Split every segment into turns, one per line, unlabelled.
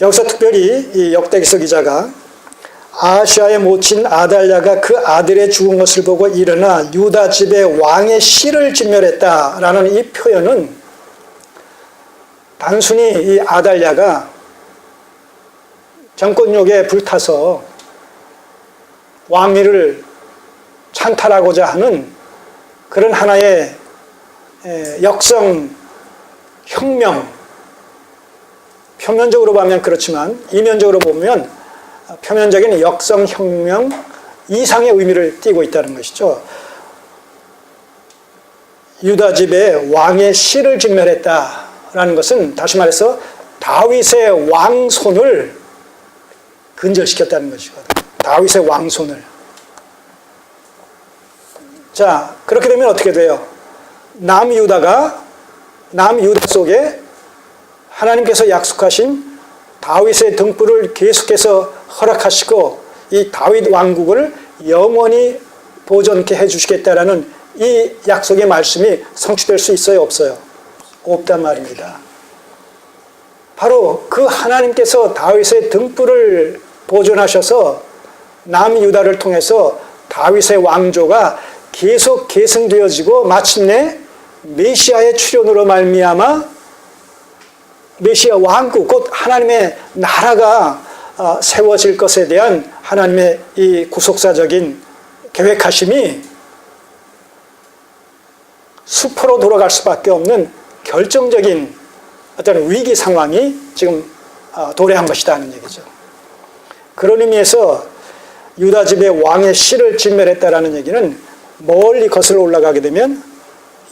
여기서 특별히 이 역대기서 기자가 아시아의 모친 아달랴가 그 아들의 죽은 것을 보고 일어나 유다 집의 왕의 씨를 진멸했다라는 이 표현은 단순히 이 아달랴가 정권욕에 불타서 왕위를 찬탈하고자 하는 그런 하나의 에, 역성 혁명 표면적으로 보면 그렇지만 이면적으로 보면 표면적인 역성 혁명 이상의 의미를 띠고 있다는 것이죠. 유다 집의 왕의 씨를 진멸했다라는 것은 다시 말해서 다윗의 왕손을 근절시켰다는 것이거든요. 다윗의 왕손을. 자, 그렇게 되면 어떻게 돼요? 남유다가 남유다 속에 하나님께서 약속하신 다윗의 등불을 계속해서 허락하시고 이 다윗 왕국을 영원히 보존케 해주시겠다라는 이 약속의 말씀이 성취될 수 있어요, 없어요? 없단 말입니다. 바로 그 하나님께서 다윗의 등불을 보존하셔서 남유다를 통해서 다윗의 왕조가 계속 계승되어지고 마침내 메시아의 출현으로 말미암아 메시아 왕국 곧 하나님의 나라가 어, 세워질 것에 대한 하나님의 이 구속사적인 계획하심이 수포로 돌아갈 수밖에 없는 결정적인 어떤 위기 상황이 지금 어, 도래한 것이다 하는 얘기죠. 그런 의미에서 유다 집의 왕의 씨를 진멸했다라는 얘기는 멀리 거슬러 올라가게 되면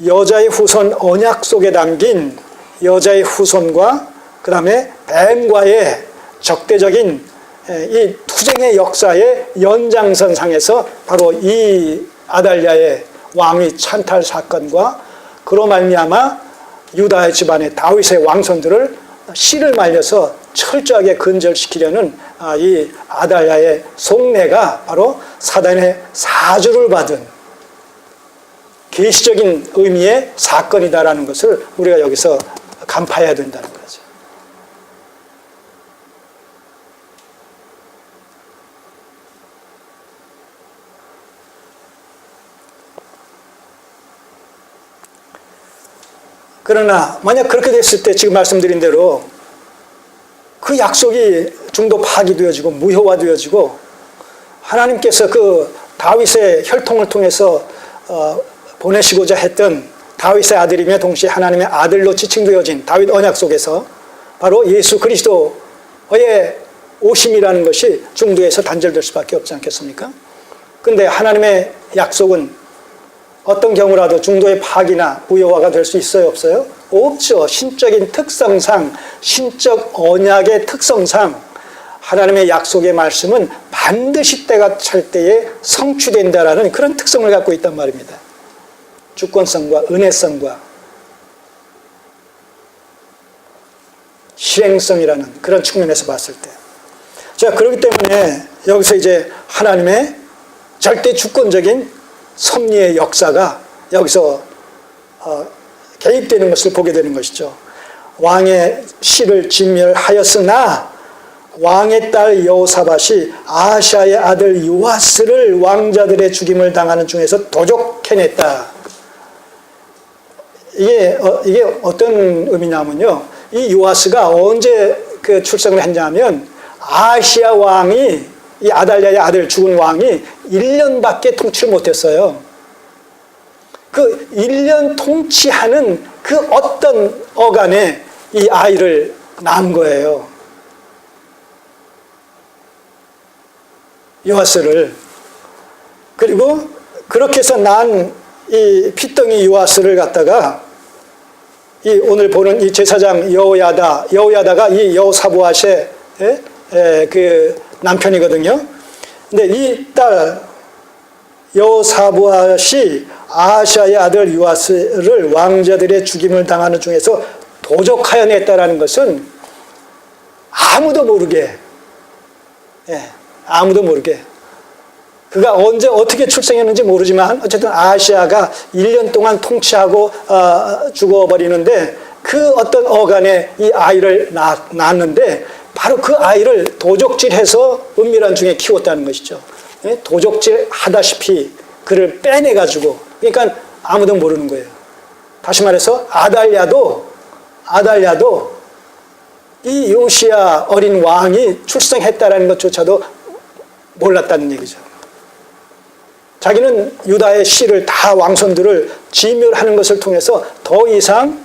여자의 후손 언약 속에 담긴 여자의 후손과 그 다음에 뱀과의 적대적인 이 투쟁의 역사의 연장선상에서 바로 이 아달랴의 왕위 찬탈 사건과 그로 말미암아 유다의 집안의 다윗의 왕손들을 씨를 말려서 철저하게 근절시키려는 아, 이 아달랴의 속내가 바로 사단의 사주를 받은 계시적인 의미의 사건이다라는 것을 우리가 여기서 간파해야 된다는 거죠. 그러나 만약 그렇게 됐을 때 지금 말씀드린 대로 그 약속이 중도 파기되어지고 무효화 되어지고 하나님께서 그 다윗의 혈통을 통해서 어, 보내시고자 했던 다윗의 아들이며 동시에 하나님의 아들로 지칭되어진 다윗 언약 속에서 바로 예수 그리스도의 오심이라는 것이 중도에서 단절될 수밖에 없지 않겠습니까? 근데 하나님의 약속은 어떤 경우라도 중도의 파기나 무효화가 될 수 있어요, 없어요? 없죠. 신적인 특성상, 신적 언약의 특성상 하나님의 약속의 말씀은 반드시 때가 찰 때에 성취된다라는 그런 특성을 갖고 있단 말입니다. 주권성과 은혜성과 실행성이라는 그런 측면에서 봤을 때. 자, 그렇기 때문에 여기서 이제 하나님의 절대 주권적인 섭리의 역사가 여기서 어, 개입되는 것을 보게 되는 것이죠. 왕의 씨를 진멸하였으나 왕의 딸 여호사밧이 아샤의 아들 요아스를 왕자들의 죽임을 당하는 중에서 도적해냈다. 이게 어, 이게 어떤 의미냐면요. 이 요아스가 언제 그 출생을 했냐면 아시아 왕이 이 아달랴의 아들 죽은 왕이 1년밖에 통치를 못했어요. 그 1년 통치하는 그 어떤 어간에 이 아이를 낳은 거예요. 요아스를. 그리고 그렇게 해서 난 이 피덩이 요아스를 갖다가 이 오늘 보는 이 제사장 여호야다, 여호야다가 이 여호사부아의 그 남편이거든요. 근데 이 딸 여호사부아시 아샤의 아들 요아스를 왕자들의 죽임을 당하는 중에서 도적하여 냈다라는 것은 아무도 모르게, 예, 아무도 모르게. 그가 언제 어떻게 출생했는지 모르지만 어쨌든 아시아가 1년 동안 통치하고 어, 죽어버리는데 그 어떤 어간에 이 아이를 낳, 낳았는데 바로 그 아이를 도적질해서 은밀한 중에 키웠다는 것이죠. 예? 도적질 하다시피 그를 빼내가지고 그러니까 아무도 모르는 거예요. 다시 말해서 아달랴도 아달랴도 이 요시야 어린 왕이 출생했다라는 것조차도 몰랐다는 얘기죠. 자기는 유다의 씨를 다 왕손들을 지멸하는 것을 통해서 더 이상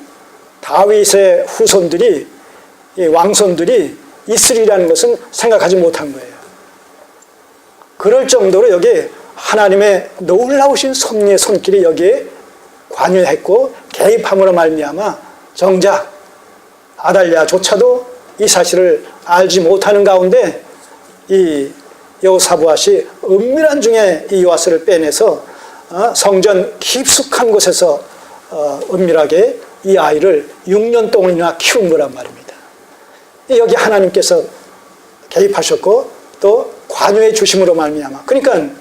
다윗의 후손들이 이 왕손들이 있으리라는 것은 생각하지 못한 거예요. 그럴 정도로 여기 하나님의 놀라우신 섭리의 손길이 여기에 관여했고 개입함으로 말미암아 정작 아달랴조차도 이 사실을 알지 못하는 가운데 이 여호사부앗이 은밀한 중에 이 요아스를 빼내서 어, 성전 깊숙한 곳에서 어, 은밀하게 이 아이를 6년 동안이나 키운 거란 말입니다. 여기 하나님께서 개입하셨고 또 관여해 주심으로 말미암아. 그러니까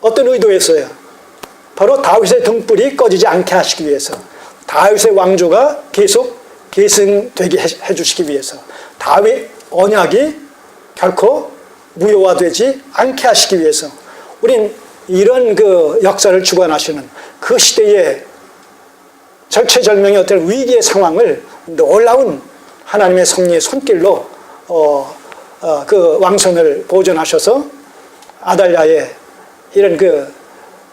어떤 의도였어요? 바로 다윗의 등불이 꺼지지 않게 하시기 위해서 다윗의 왕조가 계속 계승되게 해 주시기 위해서 다윗 언약이 결코 무효화되지 않게 하시기 위해서 우린 이런 그 역사를 주관하시는 그 시대의 절체절명의 어떤 위기의 상황을 놀라운 하나님의 섭리의 손길로 어, 어, 그 왕선을 보존하셔서 아달랴의 이런 그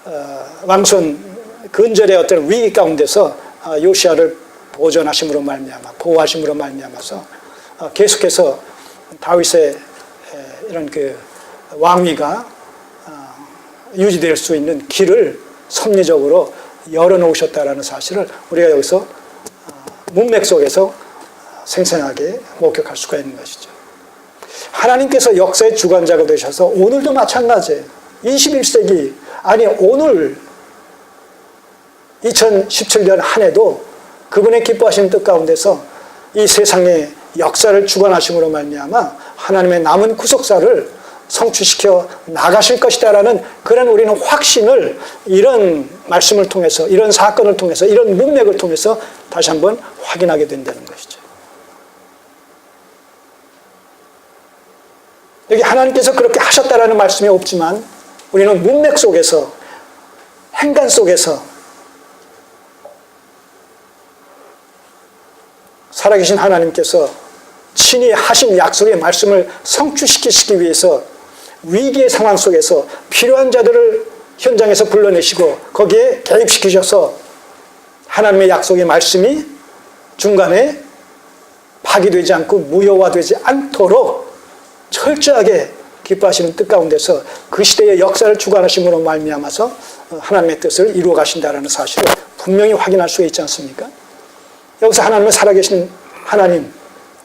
어, 왕손 근절의 어떤 위기 가운데서 어, 요시아를 보존하심으로 말미암아 보호하심으로 말미암아서 어, 계속해서 다윗의 에, 이런 그 왕위가 어, 유지될 수 있는 길을 섭리적으로 열어놓으셨다라는 사실을 우리가 여기서 어, 문맥 속에서 생생하게 목격할 수가 있는 것이죠. 하나님께서 역사의 주관자가 되셔서 오늘도 마찬가지예요. 21세기 아니 오늘 2017년 한 해도 그분의 기뻐하시는 뜻 가운데서 이 세상의 역사를 주관하심으로 말미암아 하나님의 남은 구속사를 성취시켜 나가실 것이다라는 그런 우리는 확신을 이런 말씀을 통해서 이런 사건을 통해서 이런 문맥을 통해서 다시 한번 확인하게 된다는 것이죠. 여기 하나님께서 그렇게 하셨다라는 말씀이 없지만 우리는 문맥 속에서 행간 속에서 살아계신 하나님께서 친히 하신 약속의 말씀을 성취시키시기 위해서 위기의 상황 속에서 필요한 자들을 현장에서 불러내시고 거기에 개입시키셔서 하나님의 약속의 말씀이 중간에 파기되지 않고 무효화되지 않도록 철저하게 기뻐하시는 뜻 가운데서 그 시대의 역사를 주관하심으로 말미암아서 하나님의 뜻을 이루어 가신다라는 사실을 분명히 확인할 수 있지 않습니까? 여기서 하나님은 살아계신 하나님,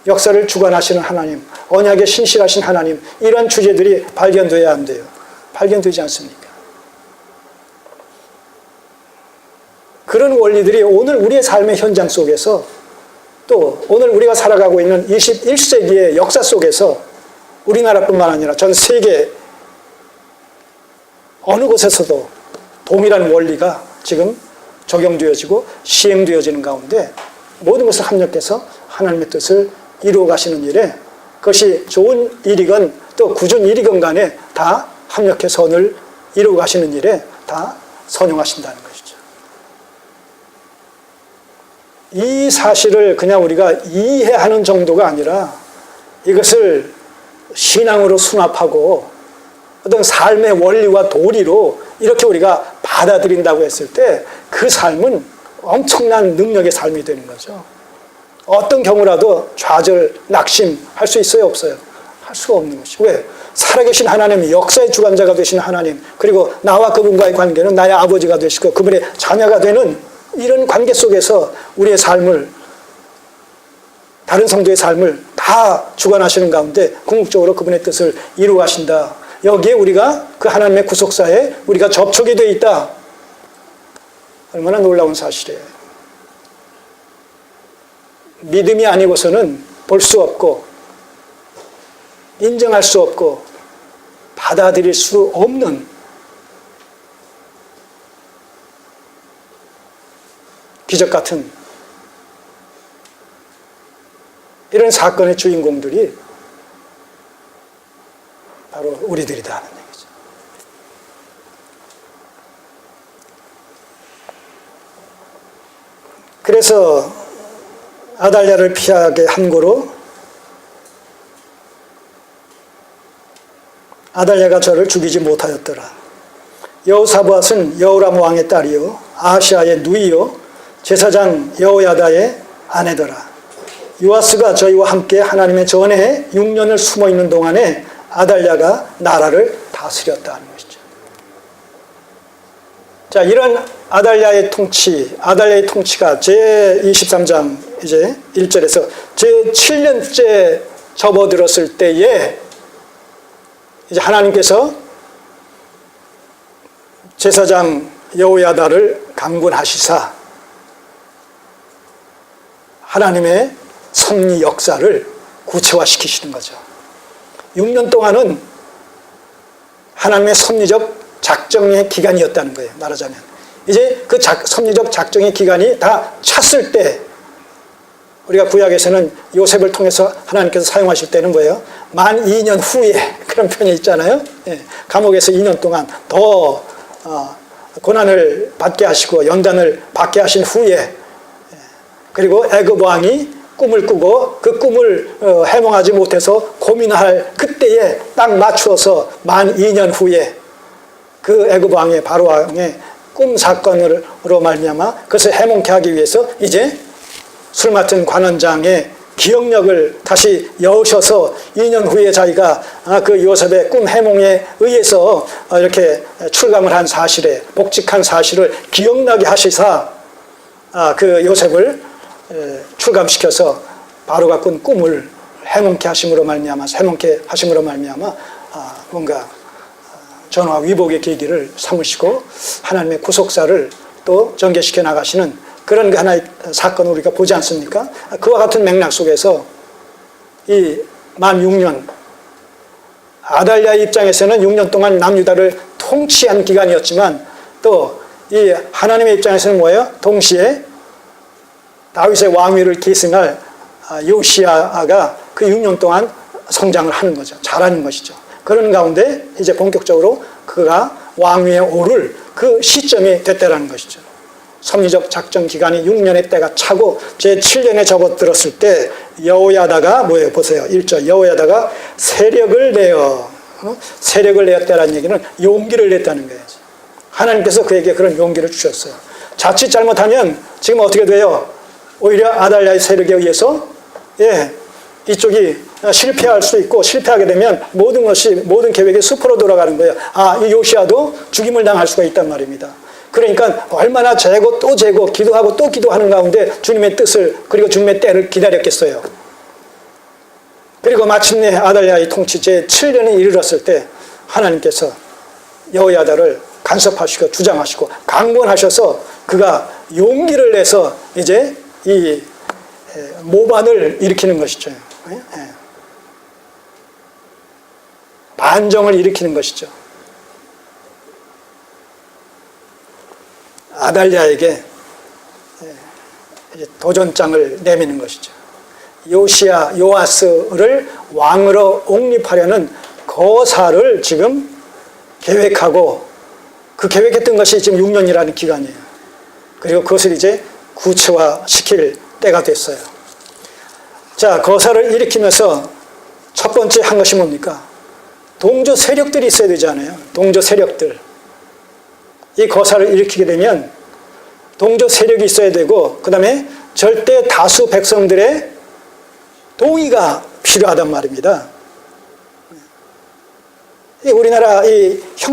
역사를 주관하시는 하나님, 언약에 신실하신 하나님 이런 주제들이 발견돼야 안 돼요. 발견되지 않습니까? 그런 원리들이 오늘 우리의 삶의 현장 속에서 또 오늘 우리가 살아가고 있는 21세기의 역사 속에서 우리나라뿐만 아니라 전 세계 어느 곳에서도 동일한 원리가 지금 적용되어지고 시행되어지는 가운데 모든 것을 합력해서 하나님의 뜻을 이루어 가시는 일에 그것이 좋은 일이건 또 굳은 일이건 간에 다 합력해 선을 이루어 가시는 일에 다 선용하신다는 것이죠. 이 사실을 그냥 우리가 이해하는 정도가 아니라 이것을 신앙으로 수납하고 어떤 삶의 원리와 도리로 이렇게 우리가 받아들인다고 했을 때 그 삶은 엄청난 능력의 삶이 되는 거죠. 어떤 경우라도 좌절, 낙심할 수 있어요, 없어요? 할 수가 없는 것이. 왜? 살아계신 하나님, 역사의 주관자가 되신 하나님, 그리고 나와 그분과의 관계는 나의 아버지가 되시고 그분의 자녀가 되는 이런 관계 속에서 우리의 삶을 다른 성도의 삶을 다 주관하시는 가운데 궁극적으로 그분의 뜻을 이루어 가신다. 여기에 우리가 그 하나님의 구속사에 우리가 접촉이 되어 있다. 얼마나 놀라운 사실이에요. 믿음이 아니고서는 볼 수 없고 인정할 수 없고 받아들일 수 없는 기적 같은 이런 사건의 주인공들이 바로 우리들이다 하는 얘기죠. 그래서 아달랴를 피하게 한 거로 아달랴가 저를 죽이지 못하였더라. 여호사밧은 여호람 왕의 딸이요 아시아의 누이요 제사장 여호야다의 아내더라. 요아스가 저희와 함께 하나님의 전에 6년을 숨어 있는 동안에 아달랴가 나라를 다스렸다는 것이죠. 자, 이런 아달랴의 통치, 아달랴의 통치가 제 23장 이제 1절에서 제 7년째 접어들었을 때에 이제 하나님께서 제사장 여호야다를 강군하시사 하나님의 섭리 역사를 구체화시키시는 거죠. 6년 동안은 하나님의 섭리적 작정의 기간이었다는 거예요. 말하자면. 이제 그 작, 섭리적 작정의 기간이 다 찼을 때 우리가 구약에서는 요셉을 통해서 하나님께서 사용하실 때는 뭐예요? 만 2년 후에 그런 편이 있잖아요. 예, 감옥에서 2년 동안 더 어, 고난을 받게 하시고 연단을 받게 하신 후에 예, 그리고 애굽 왕이 꿈을 꾸고 그 꿈을 어, 해몽하지 못해서 고민할 그때에 딱 맞추어서 만 2년 후에 그 애굽 왕의 바로 왕의 꿈 사건으로 말미암아 그것을 해몽케 하기 위해서 이제 술 맡은 관원장의 기억력을 다시 여으셔서 2년 후에 자기가 아, 그 요셉의 꿈 해몽에 의해서 어, 이렇게 출감을 한 사실에 복직한 사실을 기억나게 하시사 아, 그 요셉을 출감시켜서 바로가 꾼 꿈을 해몽케 하심으로 말미암아 해몽케 하심으로 말미암아 아, 뭔가 아, 전화 위복의 계기를 삼으시고 하나님의 구속사를 또 전개시켜 나가시는 그런 그 하나의 사건을 우리가 보지 않습니까? 그와 같은 맥락 속에서 이 만 6년 아달랴의 입장에서는 6년 동안 남유다를 통치한 기간이었지만 또 이 하나님의 입장에서는 뭐예요? 동시에 다윗의 왕위를 계승할 아, 요시아가 그 6년 동안 성장을 하는 거죠. 잘하는 것이죠. 그런 가운데 이제 본격적으로 그가 왕위에 오를 그 시점이 됐다라는 것이죠. 섭리적 작전 기간이 6년의 때가 차고 제 7년에 접어들었을 때 여호야다가 뭐예요? 보세요. 1절 여호야다가 세력을 내어 어? 세력을 내었다라는 얘기는 용기를 냈다는 거예요. 하나님께서 그에게 그런 용기를 주셨어요. 자칫 잘못하면 지금 어떻게 돼요? 오히려 아달랴의 세력에 의해서 예, 이쪽이 실패할 수 있고 실패하게 되면 모든 것이 모든 계획이 숲으로 돌아가는 거예요. 아, 이 요시아도 죽임을 당할 수가 있단 말입니다. 그러니까 얼마나 재고 또 재고 기도하고 또 기도하는 가운데 주님의 뜻을 그리고 주님의 때를 기다렸겠어요. 그리고 마침내 아달랴의 통치 제 7년이 이르렀을 때 하나님께서 여호야다를 간섭하시고 주장하시고 강권하셔서 그가 용기를 내서 이제 이 모반을 일으키는 것이죠. 반정을 일으키는 것이죠. 아달랴에게 도전장을 내미는 것이죠. 요시아 요아스를 왕으로 옹립하려는 거사를 지금 계획하고 그 계획했던 것이 지금 6년이라는 기간이에요. 그리고 그것을 이제 구체화시킬 때가 됐어요. 자, 거사를 일으키면서 첫 번째 한 것이 뭡니까? 동조 세력들이 있어야 되잖아요. 동조 세력들. 이 거사를 일으키게 되면 동조 세력이 있어야 되고, 그 다음에 절대 다수 백성들의 동의가 필요하단 말입니다. 우리나라 이 형